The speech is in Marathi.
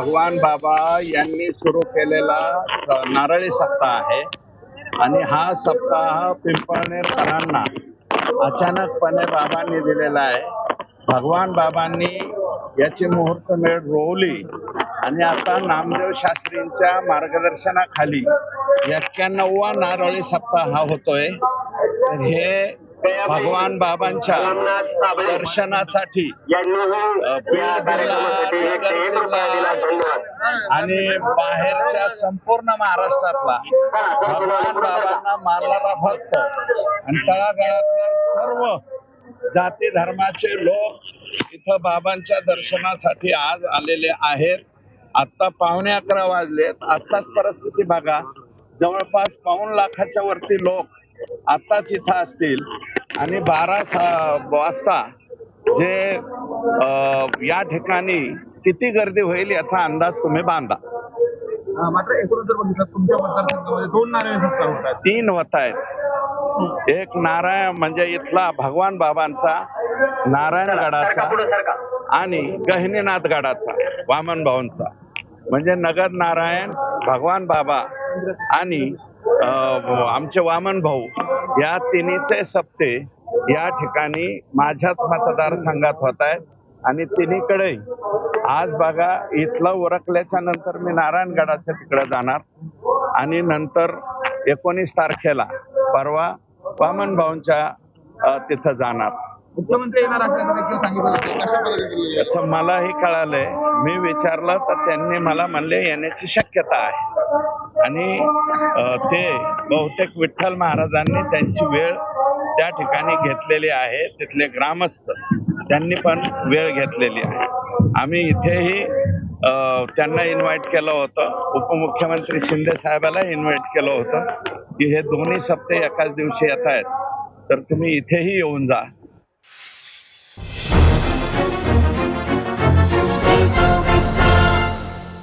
भगवान बाबा यांनी सुरू केलेला नारळी सप्ताह आहे. आणि हा सप्ताह पिंपळनेरकरांना अचानकपणे बाबांनी दिलेला आहे. भगवान बाबांनी याची मुहूर्त मेळ रोवली आणि आता नामदेव शास्त्रींच्या मार्गदर्शनाखाली एक्क्याण्णववा नारळी सप्ताह हा होतोय. हे भगवान बाबांच्या दर्शनासाठी आणि बाहेरच्या संपूर्ण महाराष्ट्रातला भगवान बाबांना मानणारा भक्त आणि तळागाळातल्या सर्व जाती धर्माचे लोक इथं बाबांच्या दर्शनासाठी आज आलेले आहेत. आता पावणे अकरा वाजलेत. आत्ताच परिस्थिती बघा. जवळपास पाऊण लाखाच्या वरती लोक आताच इथं असतील. आणि बारा सा- वाजता जे या ठिकाणी किती गर्दी होईल याचा अंदाज तुम्ही बांधा. मात्र एकूणच जर बघितलं तुमच्या मतदारसंघामध्ये दोन होत आहेत. तीन होत आहेत. एक नारायण म्हणजे इथला भगवान बाबांचा नारायणगडाचा आणि गहिनीनाथ गडाचा वामन भाऊंचा. म्हणजे नगर नारायण भगवान बाबा आणि आमचे वामन भाऊ. या तिन्हीचे सप्ते या ठिकाणी माझ्याच मतदारसंघात होत आहेत. आणि तिन्हीकडे आज बघा इथलं उरकल्याच्या नंतर मी नारायणगडाच्या तिकडे जाणार. आणि नंतर एकोणीस तारखेला परवा वामन भाऊंच्या तिथं जाणार. मुख्यमंत्री असं मलाही कळालंय. मी विचारलं तर त्यांनी मला म्हणले येण्याची शक्यता आहे. आणि ते बहुतेक विठ्ठल महाराजांनी त्यांची वेळ त्या ठिकाणी घेतलेली आहे. तिथले ग्रामस्थ त्यांनी पण वेळ घेतलेली आहे. आम्ही इथेही त्यांना इन्व्हाइट केलं होतं. उपमुख्यमंत्री शिंदे साहेबाला इन्व्हाइट केलं होतं की हे दोन्ही सप्ते एकाच दिवशी येत आहेत तर तुम्ही इथेही येऊन जा.